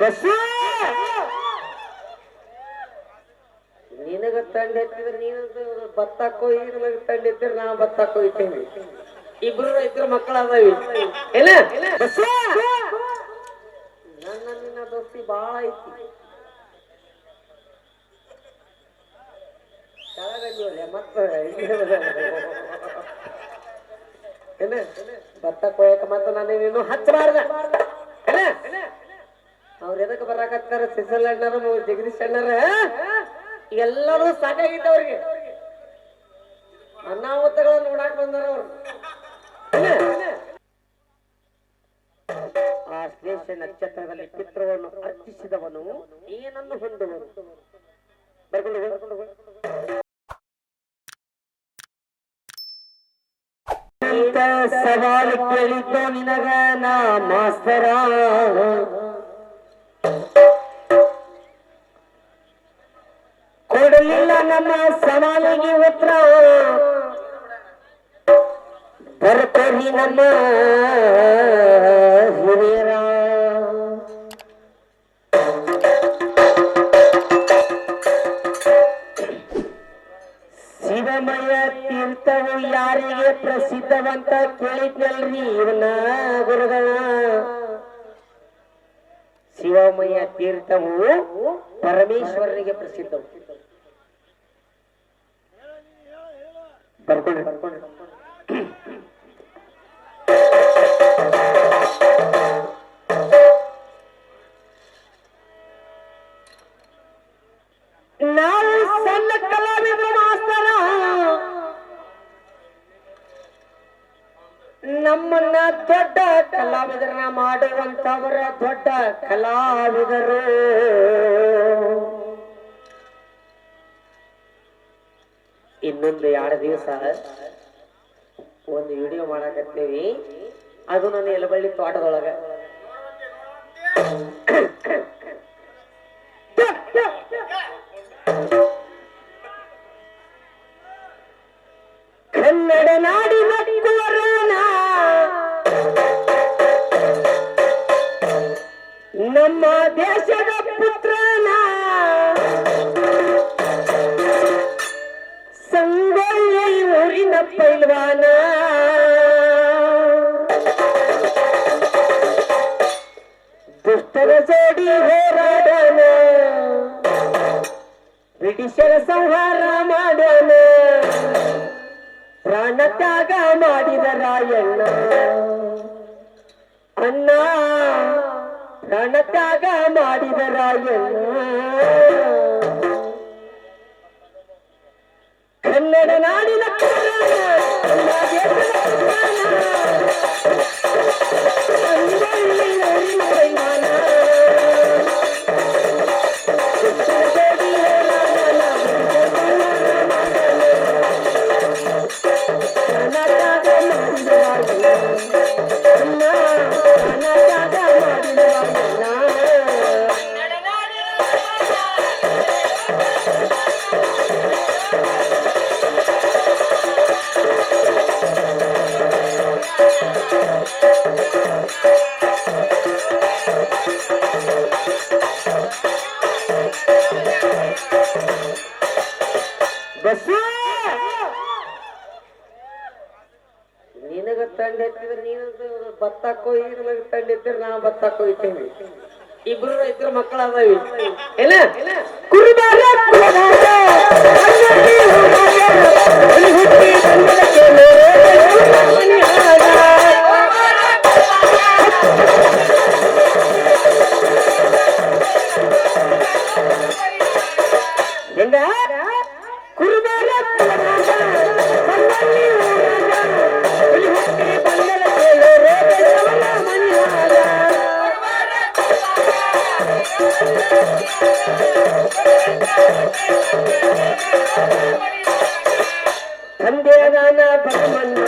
Bus! ನಿನಗ ತಂಡ ಎತ್ತಿದ್ರೆ ನೀನು ಭತ್ತ ಕೊಯ್ಯಿ ನನಗ ತಂಡ ಎತ್ತಿದ್ರೆ ನಾ ಭತ್ತ ಕೊಯ್ತೇನೆ. ಇಬ್ರು ರೈತರ ಮಕ್ಕಳ ಅದಾವಿ ಏನ? ನನ್ನ ನಿನ್ನ ದೋಸ್ತಿ ಬಾಳ ಐತಿ. ಭತ್ತ ಕೊಯ್ಯಕ ಮತ್ತ ನಾನು ನೀನು ಹಚ್ಚಬಾರ್ದ. ಅವ್ರ ಎದಕ್ಕೆ ಬರಾಕತ್ತಾರ ಸಿಸಲ್ ಅಣ್ಣರ ಜಗದೀಶ್ ಅಣ್ಣರ? ಎಲ್ಲರೂ ಸಾಕಾಗಿದ್ದ ಅವ್ರಿಗೆ. ಅನಾಹುತಗಳನ್ನ ನೋಡಾಕ್ ಬಂದಾರ ಅವ್ರು. ಆ ಶ್ಲೇಷ ನಕ್ಷತ್ರದಲ್ಲಿ ಚಿತ್ರವನ್ನು ಅರ್ಚಿಸಿದವನು ಏನನ್ನು ಹೊಂದುವನು? ಬರ್ಕೊಂಡು ಬರ್ಕೊಂಡು ಸವಾಲು ಕೇಳಿದ್ದು ನಿನಗ ನಾ ಮಾಸ್ತರ? ನಮ್ಮ ಸವಾಲಿಗೆ ಉತ್ತರ ಬರ್ಕೋರಿ ನಮ್ಮ ಹಿರಿಯರ. ಶಿವಮಯ ತೀರ್ಥವು ಯಾರಿಗೆ ಪ್ರಸಿದ್ಧವಂತ ಕೇಳಿದ್ನಲ್ರಿ ಇವನ ಗುರುಗಳ? ಶಿವಮಯ ತೀರ್ಥವು ಪರಮೇಶ್ವರನಿಗೆ ಪ್ರಸಿದ್ಧವು. ಬರ್ಕೊಳ್ಳಿ. ನಾವು ಸಣ್ಣ ಕಲಾವಿದರು ಮಾಸ್ತರ ನಮ್ಮನ್ನ ದೊಡ್ಡ ಕಲಾವಿದರನ್ನ ಮಾಡುವಂತವರ ದೊಡ್ಡ ಕಲಾವಿದರು. ಇನ್ನೊಂದು ಎರಡು ದಿವಸ ಒಂದು ವಿಡಿಯೋ ಮಾಡಕತ್ತೀವಿ. ಅದು ನನ್ನ ಎಲಬಳ್ಳಿ ತೋಟದೊಳಗ. ಬ್ರಿಟಿಷರ ಸಂಹಾರ ಮಾಡೋಣ ಪ್ರಾಣ ತ್ಯಾಗ ಮಾಡಿದ ರಾಯಣ್ಣ ಅಣ್ಣ ಪ್ರಾಣ ತ್ಯಾಗ ಮಾಡಿದ ರಾಯಣ್ಣ ಕನ್ನಡ ನಾಡಿನ ಕುಮಾರನ, ನಿನಗ ತಂಡ ಎತ್ತಿದ್ರೆ ನೀನು ಭತ್ತ ಕೊಯ್ಯಿ, ನನಗ ತಂಡ ನಾ ಭತ್ತ ಕೊಯ್ತೇನೆ. ಇಬ್ರು ರೈತರ ಮಕ್ಕಳ ಅದಾವಿ ಏನ ಕುರುಬಾರ ತಂದೆಯದಾನ ಭಗಮನ್ನ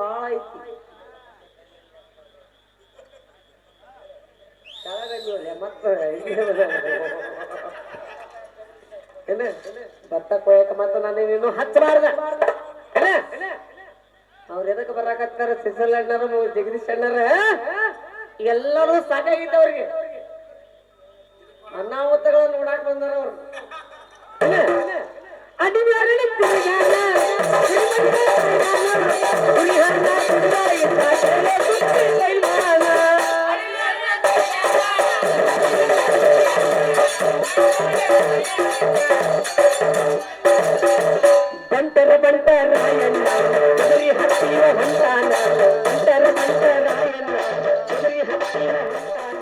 ಬಾಳ ಐತಿ ಮತ್ತ ಏನ? ಭತ್ತ ಕೊಯ್ಯಕ ಮತ್ತ ನಾನೇನೇನು ನೀನು ಹಚ್ಚಬಾರ್ದ. ಅವ್ರ ಎದಕ್ಕೆ ಬರಾಕತ್ತಾರ? ಸಿಸಲ್ ಅಣ್ಣರ ಜಗದೀಶ್ ಅಣ್ಣರ ಎಲ್ಲರೂ ಸಾಕಾಗಿದ್ದ ಅವ್ರಿಗೆ. ಅನಾಹುತಗಳನ್ನ ನೋಡಾಕ್ ಬಂದಾರ ಅವ್ರು. ಬಂಟರ ಬಂಟ ರಾಯಣ್ಣ ಕುದುರೆ ಹತ್ತಿರ ಹೊಂಟಾನ ಬಂಟರ ಬಂಟ ರಾಯಣ್ಣ ಕುದುರೆ ಹತ್ತಿರ ಹೊಂಟಾನ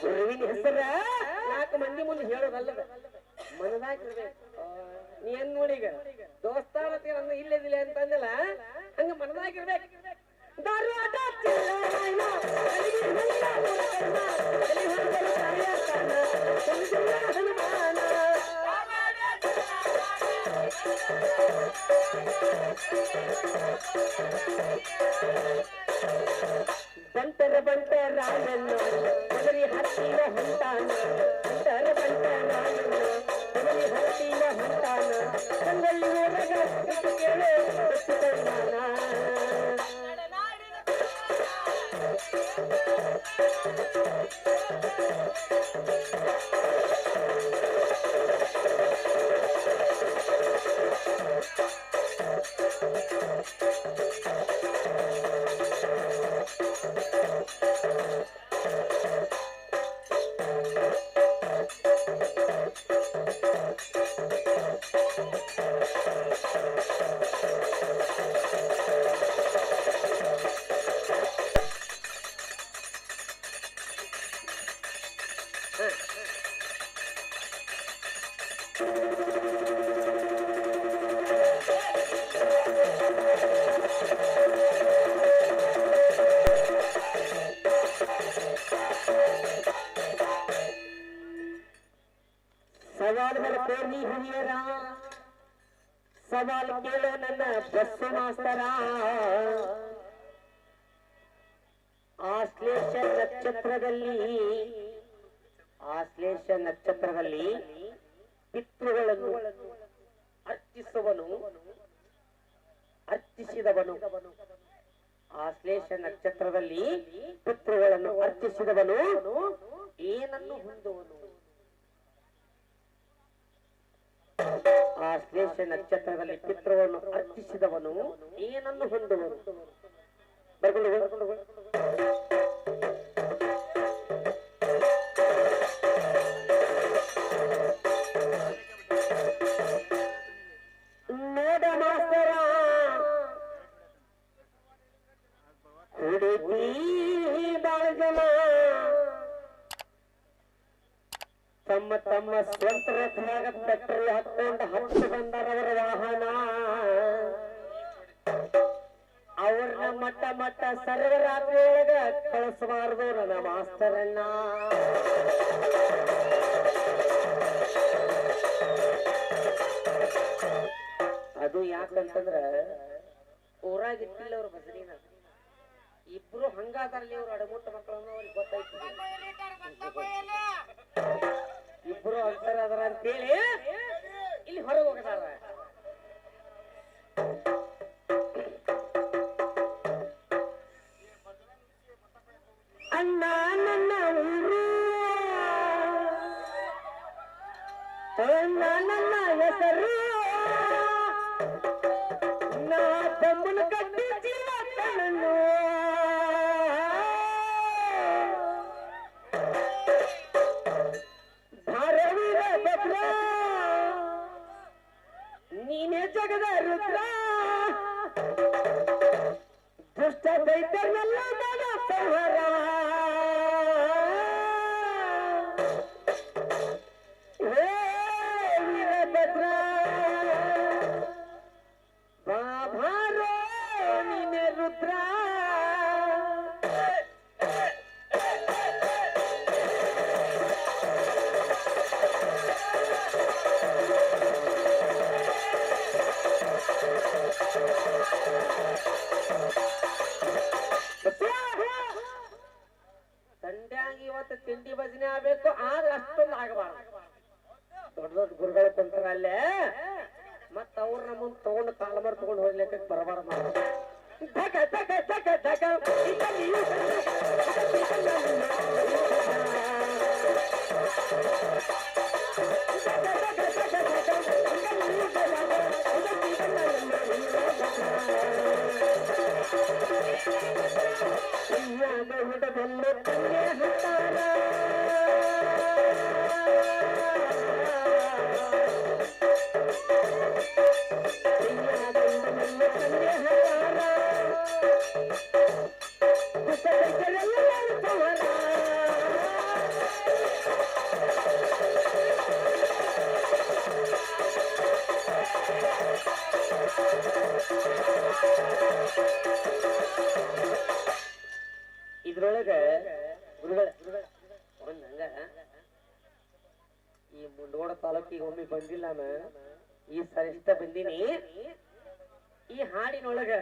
ಗುರುವಿನ ಹೆಸರ? ನಾಲ್ಕು ಮಂದಿ ಮುಂದೆ ಹೇಳೋದಲ್ಲದ. ಮನದಾಗಿರ್ಬೇಕು ನೀ ಏನ್ ನೋಡೀಗ ದೋಸ್ತಾನತಿ ನನ್ನ ಇಲ್ಲದಿಲ್ಲ ಅಂತ ಅಂದಿಲ್ಲ ಹಂಗ ಮನದಾಗಿರ್ಬೇಕು. ಬಂಟರ ಬಂಟ ರಾಯಣ್ಣ ಕುದುರೆ ಹತ್ತಿರ ಹೊಂಟಾನ ಬಂತರ ಬಂಟ ರಾಯಣ್ಣ ಕುದುರೆ ಹತ್ತಿರ ಹೊಂಟಾನ ಕೇಳು ಬಿಟ್ಟು ತಂದಾನ ಕೋರ್ನಿ ಹಿರಿಯರ ಸವಾಲ್ ಕೇಳೋ ನನ್ನ ಬಸ್ಸು ಮಾಸ್ತರ. ಆಶ್ಲೇಷ ನಕ್ಷತ್ರದಲ್ಲಿ ಆಶ್ಲೇಷ ನಕ್ಷತ್ರದಲ್ಲಿ ಪಿತೃಗಳನ್ನು ಅರ್ಚಿಸುವನು ಅರ್ಚಿಸಿದವನು. ಆಶ್ಲೇಷ ನಕ್ಷತ್ರದಲ್ಲಿ ಪಿತೃಗಳನ್ನು ಅರ್ಚಿಸಿದವನು ಏನನ್ನು ಹೊಂದುವನು? ಆಶ್ಲೇಷ ನಕ್ಷತ್ರದಲ್ಲಿ ಪಿತೃವನ್ನು ಅರ್ಚಿಸಿದವನು ಏನನ್ನು ಹೊಂದುವನು? ಬರ್ಕೊಂಡು ಮಟ್ಟ ಸರ್ವರಾತ್ರಿ ಒಳಗ ಕಳಿಸಬಾರ್ದು ನನ್ನ ಮಾಸ್ತರನ್ನ ಅದು ಯಾಕಂತಂದ್ರ ಊರಾಗಿಟ್ಟಿಲ್ಲ ಅವ್ರ ಬಸರಿನ ಇಬ್ರು ಹಂಗಾದಲ್ಲಿ ಅವ್ರು ಅಡಮುಟ್ಟ ಮಕ್ಕಳನ್ನ ಅವ್ರಿಗೆ ಗೊತ್ತಾಯ್ತು. ಇಬ್ರು ಅಂತರ ಅದರ ಅಂತೇಳಿ ಇಲ್ಲಿ ಹೊರಗೆ ಹೋಗದಾರ. ನನ್ನ ನನ್ನ ಹೆಸರು. ತಮ್ಮನ ನೀನೇ ಜಗದ ರುದ್ರ. ದುಷ್ಟ ದೈತ್ಯರ್ನೆಲ್ಲ ಮುಂಡಗೋಡ ತಾಲೂಕಿಗೆ ಒಮ್ಮೆ ಬಂದಿಲ್ಲ ಈ ಸರಿಷ್ಟ ಬಂದೀನಿ. ಈ ಹಾಡಿನೊಳಗ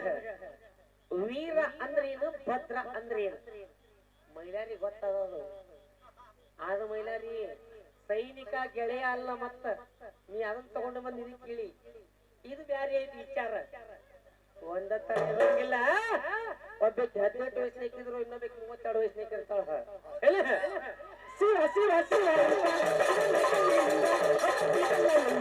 ವೀರ ಅಂದ್ರೆ ಏನು, ಭದ್ರ ಅಂದ್ರೆ ಏನು? ಮೈಲಾರಿ ಗೊತ್ತದದು ಆದ ಮೈಲಾರಿ ಸೈನಿಕ ಗೆಳೆಯ ಅಲ್ಲ ಮತ್ತ, ನೀ ಅದನ್ನ ತಗೊಂಡು ಬಂದ್ ಕೇಳಿ. ಇದು ಬ್ಯಾರೆ ಐತಿ ವಿಚಾರ. ಒಂದತ್ತ ಇರಂಗಿಲ್ಲ. ಒಬ್ಬಕ್ಕೆ ಹದಿನೆಂಟು ವಯಸ್ಸಿನ ಇದ್ರು ಇನ್ನೊಬ್ಬಕ್ಕೆ ಮೂವತ್ತೆರಡು ವಯಸ್ಸಿನ ಹಸಿರು ಹಸಿರು ಶಿವ Thank you.